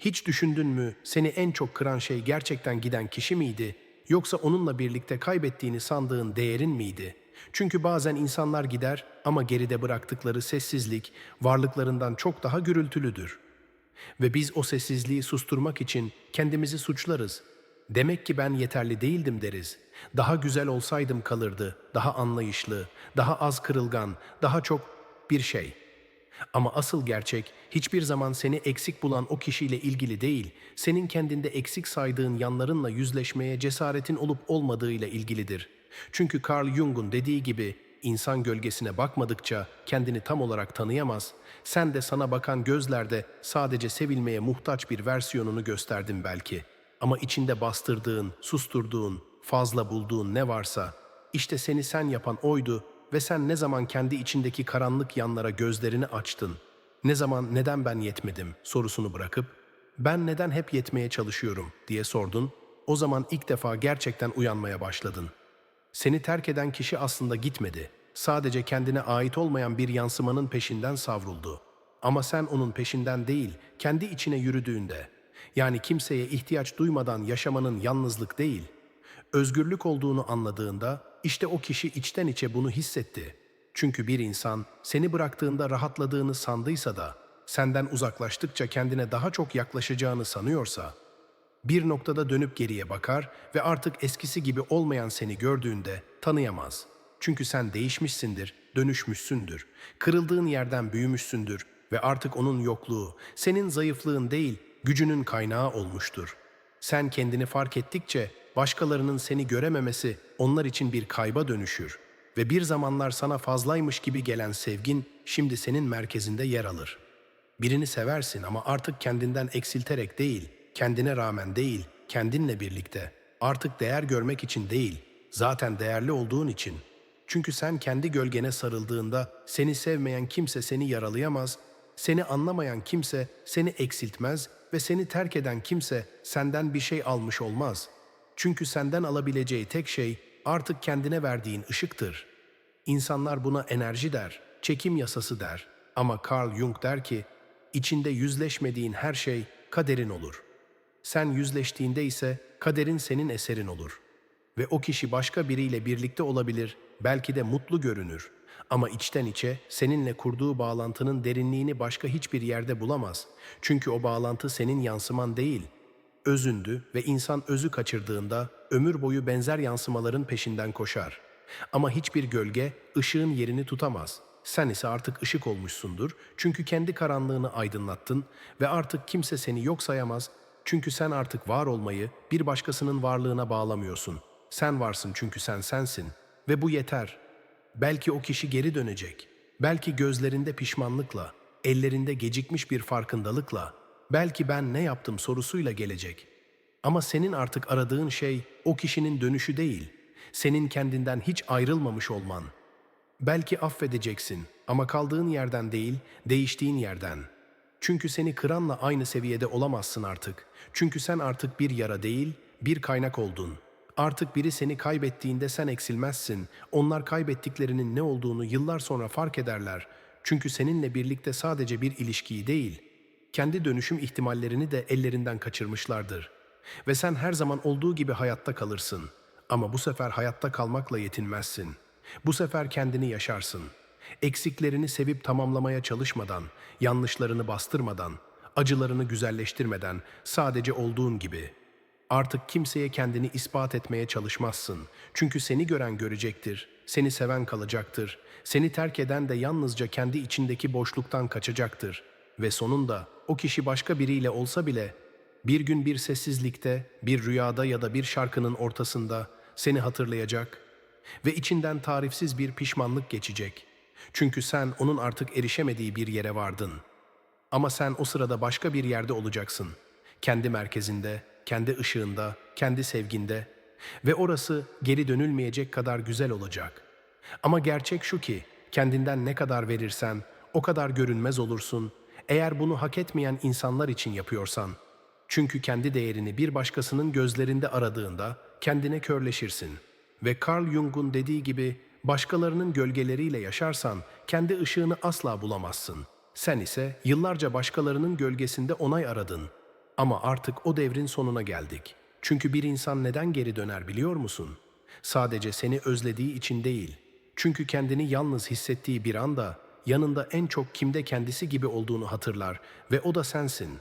Hiç düşündün mü seni en çok kıran şey gerçekten giden kişi miydi yoksa onunla birlikte kaybettiğini sandığın değerin miydi? Çünkü bazen insanlar gider ama geride bıraktıkları sessizlik varlıklarından çok daha gürültülüdür. Ve biz o sessizliği susturmak için kendimizi suçlarız. Demek ki ben yeterli değildim deriz. Daha güzel olsaydım kalırdı, daha anlayışlı, daha az kırılgan, daha çok bir şey. Ama asıl gerçek hiçbir zaman seni eksik bulan o kişiyle ilgili değil, senin kendinde eksik saydığın yanlarınla yüzleşmeye cesaretin olup olmadığıyla ilgilidir. Çünkü Carl Jung'un dediği gibi insan gölgesine bakmadıkça kendini tam olarak tanıyamaz. Sen de sana bakan gözlerde sadece sevilmeye muhtaç bir versiyonunu gösterdin belki. Ama içinde bastırdığın, susturduğun, fazla bulduğun ne varsa işte seni sen yapan oydu ve sen ne zaman kendi içindeki karanlık yanlara gözlerini açtın, ne zaman neden ben yetmedim sorusunu bırakıp ben neden hep yetmeye çalışıyorum diye sordun, o zaman ilk defa gerçekten uyanmaya başladın. Seni terk eden kişi aslında gitmedi. Sadece kendine ait olmayan bir yansımanın peşinden savruldu. Ama sen onun peşinden değil, kendi içine yürüdüğünde, yani kimseye ihtiyaç duymadan yaşamanın yalnızlık değil, özgürlük olduğunu anladığında işte o kişi içten içe bunu hissetti. Çünkü bir insan seni bıraktığında rahatladığını sandıysa da senden uzaklaştıkça kendine daha çok yaklaşacağını sanıyorsa bir noktada dönüp geriye bakar ve artık eskisi gibi olmayan seni gördüğünde tanıyamaz. Çünkü sen değişmişsindir, dönüşmüşsündür, kırıldığın yerden büyümüşsündür ve artık onun yokluğu senin zayıflığın değil, gücünün kaynağı olmuştur. Sen kendini fark ettikçe başkalarının seni görememesi onlar için bir kayba dönüşür ve bir zamanlar sana fazlaymış gibi gelen sevgin şimdi senin merkezinde yer alır. Birini seversin ama artık kendinden eksilterek değil, kendine rağmen değil, kendinle birlikte. Artık değer görmek için değil, zaten değerli olduğun için. Çünkü sen kendi gölgene sarıldığında seni sevmeyen kimse seni yaralayamaz, seni anlamayan kimse seni eksiltmez ve seni terk eden kimse senden bir şey almış olmaz. Çünkü senden alabileceği tek şey artık kendine verdiğin ışıktır. İnsanlar buna enerji der, çekim yasası der. Ama Carl Jung der ki, içinde yüzleşmediğin her şey kaderin olur. Sen yüzleştiğinde ise kaderin senin eserin olur. Ve o kişi başka biriyle birlikte olabilir, belki de mutlu görünür. Ama içten içe seninle kurduğu bağlantının derinliğini başka hiçbir yerde bulamaz. Çünkü o bağlantı senin yansıman değil, özündü ve insan özü kaçırdığında ömür boyu benzer yansımaların peşinden koşar. Ama hiçbir gölge ışığın yerini tutamaz. Sen ise artık ışık olmuşsundur çünkü kendi karanlığını aydınlattın ve artık kimse seni yok sayamaz çünkü sen artık var olmayı bir başkasının varlığına bağlamıyorsun. Sen varsın çünkü sen sensin ve bu yeter. Belki o kişi geri dönecek. Belki gözlerinde pişmanlıkla, ellerinde gecikmiş bir farkındalıkla, belki ben ne yaptım sorusuyla gelecek. Ama senin artık aradığın şey o kişinin dönüşü değil, senin kendinden hiç ayrılmamış olman. Belki affedeceksin ama kaldığın yerden değil, değiştiğin yerden. Çünkü seni kıranla aynı seviyede olamazsın artık. Çünkü sen artık bir yara değil, bir kaynak oldun. Artık biri seni kaybettiğinde sen eksilmezsin. Onlar kaybettiklerinin ne olduğunu yıllar sonra fark ederler. Çünkü seninle birlikte sadece bir ilişkiyi değil, kendi dönüşüm ihtimallerini de ellerinden kaçırmışlardır. Ve sen her zaman olduğu gibi hayatta kalırsın. Ama bu sefer hayatta kalmakla yetinmezsin. Bu sefer kendini yaşarsın. Eksiklerini sevip tamamlamaya çalışmadan, yanlışlarını bastırmadan, acılarını güzelleştirmeden, sadece olduğun gibi. Artık kimseye kendini ispat etmeye çalışmazsın. Çünkü seni gören görecektir, seni seven kalacaktır. Seni terk eden de yalnızca kendi içindeki boşluktan kaçacaktır. Ve sonunda o kişi başka biriyle olsa bile bir gün bir sessizlikte, bir rüyada ya da bir şarkının ortasında seni hatırlayacak ve içinden tarifsiz bir pişmanlık geçecek. Çünkü sen onun artık erişemediği bir yere vardın. Ama sen o sırada başka bir yerde olacaksın. Kendi merkezinde, kendi ışığında, kendi sevginde ve orası geri dönülmeyecek kadar güzel olacak. Ama gerçek şu ki kendinden ne kadar verirsen o kadar görünmez olursun eğer bunu hak etmeyen insanlar için yapıyorsan. Çünkü kendi değerini bir başkasının gözlerinde aradığında kendine körleşirsin. Ve Carl Jung'un dediği gibi başkalarının gölgeleriyle yaşarsan kendi ışığını asla bulamazsın. Sen ise yıllarca başkalarının gölgesinde onay aradın. Ama artık o devrin sonuna geldik. Çünkü bir insan neden geri döner biliyor musun? Sadece seni özlediği için değil. Çünkü kendini yalnız hissettiği bir anda yanında en çok kimde kendisi gibi olduğunu hatırlar ve o da sensin.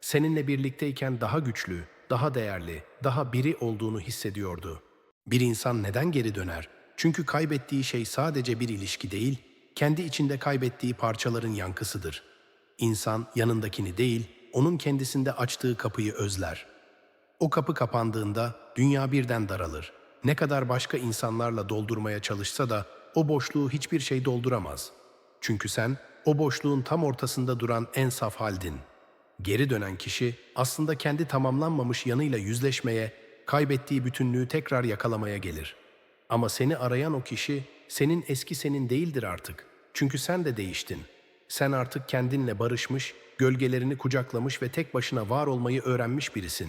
Seninle birlikteyken daha güçlü, daha değerli, daha biri olduğunu hissediyordu. Bir insan neden geri döner? Çünkü kaybettiği şey sadece bir ilişki değil, kendi içinde kaybettiği parçaların yankısıdır. İnsan yanındakini değil, onun kendisinde açtığı kapıyı özler. O kapı kapandığında dünya birden daralır. Ne kadar başka insanlarla doldurmaya çalışsa da o boşluğu hiçbir şey dolduramaz. Çünkü sen o boşluğun tam ortasında duran en saf haldin. Geri dönen kişi aslında kendi tamamlanmamış yanıyla yüzleşmeye, kaybettiği bütünlüğü tekrar yakalamaya gelir. Ama seni arayan o kişi senin eski senin değildir artık. Çünkü sen de değiştin. Sen artık kendinle barışmış, gölgelerini kucaklamış ve tek başına var olmayı öğrenmiş birisin.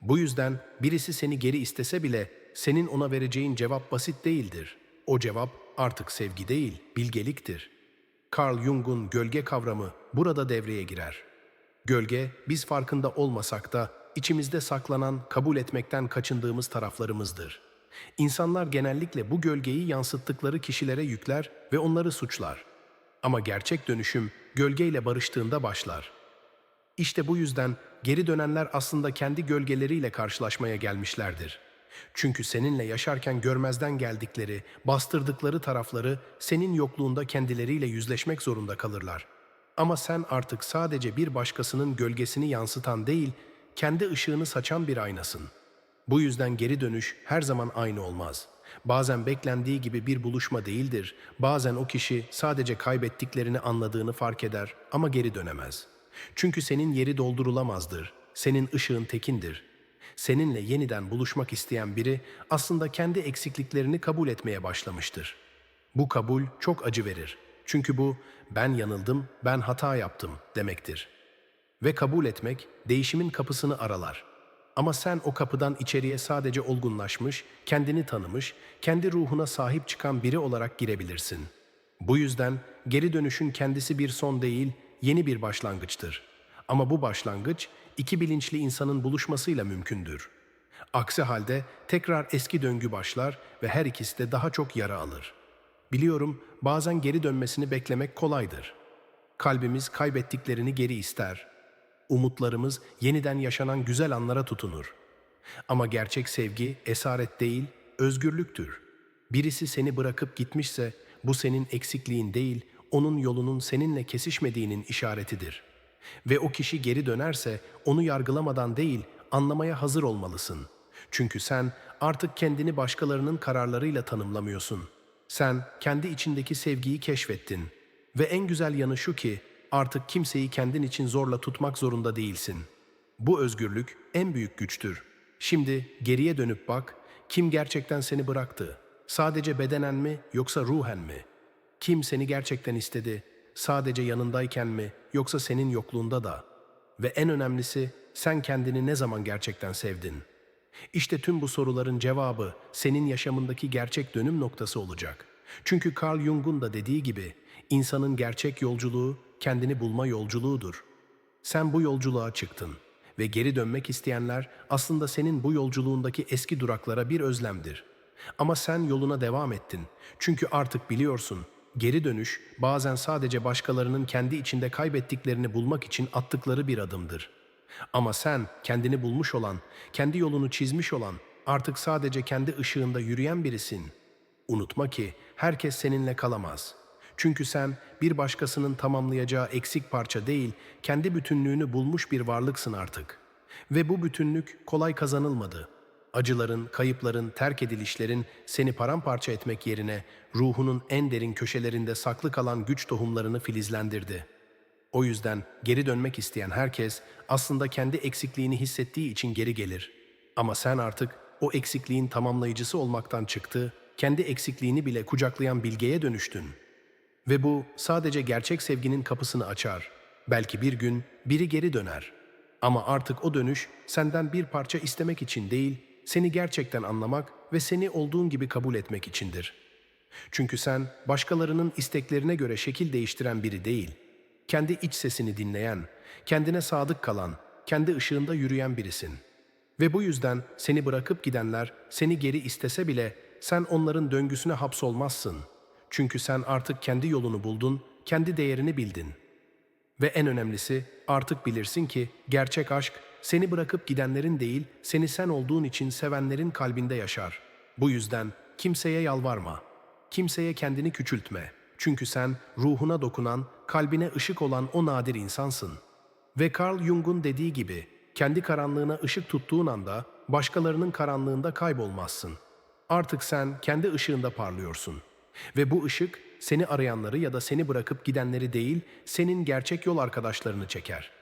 Bu yüzden birisi seni geri istese bile senin ona vereceğin cevap basit değildir. O cevap artık sevgi değil, bilgeliktir. Carl Jung'un gölge kavramı burada devreye girer. Gölge, biz farkında olmasak da içimizde saklanan, kabul etmekten kaçındığımız taraflarımızdır. İnsanlar genellikle bu gölgeyi yansıttıkları kişilere yükler ve onları suçlar. Ama gerçek dönüşüm gölgeyle barıştığında başlar. İşte bu yüzden geri dönenler aslında kendi gölgeleriyle karşılaşmaya gelmişlerdir. Çünkü seninle yaşarken görmezden geldikleri, bastırdıkları tarafları senin yokluğunda kendileriyle yüzleşmek zorunda kalırlar. Ama sen artık sadece bir başkasının gölgesini yansıtan değil, kendi ışığını saçan bir aynasın. Bu yüzden geri dönüş her zaman aynı olmaz. Bazen beklendiği gibi bir buluşma değildir. Bazen o kişi sadece kaybettiklerini anladığını fark eder ama geri dönemez. Çünkü senin yeri doldurulamazdır. Senin ışığın tekindir. Seninle yeniden buluşmak isteyen biri aslında kendi eksikliklerini kabul etmeye başlamıştır. Bu kabul çok acı verir. Çünkü bu ben yanıldım, ben hata yaptım demektir. Ve kabul etmek değişimin kapısını aralar. Ama sen o kapıdan içeriye sadece olgunlaşmış, kendini tanımış, kendi ruhuna sahip çıkan biri olarak girebilirsin. Bu yüzden geri dönüşün kendisi bir son değil, yeni bir başlangıçtır. Ama bu başlangıç iki bilinçli insanın buluşmasıyla mümkündür. Aksi halde tekrar eski döngü başlar ve her ikisi de daha çok yara alır. Biliyorum bazen geri dönmesini beklemek kolaydır. Kalbimiz kaybettiklerini geri ister. Umutlarımız yeniden yaşanan güzel anlara tutunur. Ama gerçek sevgi esaret değil, özgürlüktür. Birisi seni bırakıp gitmişse bu senin eksikliğin değil, onun yolunun seninle kesişmediğinin işaretidir. Ve o kişi geri dönerse onu yargılamadan değil, anlamaya hazır olmalısın. Çünkü sen artık kendini başkalarının kararlarıyla tanımlamıyorsun. Sen kendi içindeki sevgiyi keşfettin. Ve en güzel yanı şu ki artık kimseyi kendin için zorla tutmak zorunda değilsin. Bu özgürlük en büyük güçtür. Şimdi geriye dönüp bak, kim gerçekten seni bıraktı? Sadece bedenen mi yoksa ruhen mi? Kim seni gerçekten istedi? Sadece yanındayken mi yoksa senin yokluğunda da? Ve en önemlisi sen kendini ne zaman gerçekten sevdin? İşte tüm bu soruların cevabı senin yaşamındaki gerçek dönüm noktası olacak. Çünkü Carl Jung'un da dediği gibi insanın gerçek yolculuğu kendini bulma yolculuğudur. Sen bu yolculuğa çıktın ve geri dönmek isteyenler aslında senin bu yolculuğundaki eski duraklara bir özlemdir. Ama sen yoluna devam ettin. Çünkü artık biliyorsun, geri dönüş bazen sadece başkalarının kendi içinde kaybettiklerini bulmak için attıkları bir adımdır. Ama sen kendini bulmuş olan, kendi yolunu çizmiş olan, artık sadece kendi ışığında yürüyen birisin. Unutma ki herkes seninle kalamaz. Çünkü sen bir başkasının tamamlayacağı eksik parça değil, kendi bütünlüğünü bulmuş bir varlıksın artık. Ve bu bütünlük kolay kazanılmadı. Acıların, kayıpların, terk edilişlerin seni paramparça etmek yerine ruhunun en derin köşelerinde saklı kalan güç tohumlarını filizlendirdi. O yüzden geri dönmek isteyen herkes aslında kendi eksikliğini hissettiği için geri gelir. Ama sen artık o eksikliğin tamamlayıcısı olmaktan çıktı, kendi eksikliğini bile kucaklayan bilgeye dönüştün. Ve bu sadece gerçek sevginin kapısını açar. Belki bir gün biri geri döner. Ama artık o dönüş senden bir parça istemek için değil, seni gerçekten anlamak ve seni olduğun gibi kabul etmek içindir. Çünkü sen başkalarının isteklerine göre şekil değiştiren biri değil, kendi iç sesini dinleyen, kendine sadık kalan, kendi ışığında yürüyen birisin. Ve bu yüzden seni bırakıp gidenler seni geri istese bile sen onların döngüsüne hapsolmazsın. Çünkü sen artık kendi yolunu buldun, kendi değerini bildin. Ve en önemlisi artık bilirsin ki gerçek aşk seni bırakıp gidenlerin değil, seni sen olduğun için sevenlerin kalbinde yaşar. Bu yüzden kimseye yalvarma. Kimseye kendini küçültme. Çünkü sen ruhuna dokunan, kalbine ışık olan o nadir insansın. Ve Carl Jung'un dediği gibi kendi karanlığına ışık tuttuğun anda başkalarının karanlığında kaybolmazsın. Artık sen kendi ışığında parlıyorsun. Ve bu ışık seni arayanları ya da seni bırakıp gidenleri değil, senin gerçek yol arkadaşlarını çeker.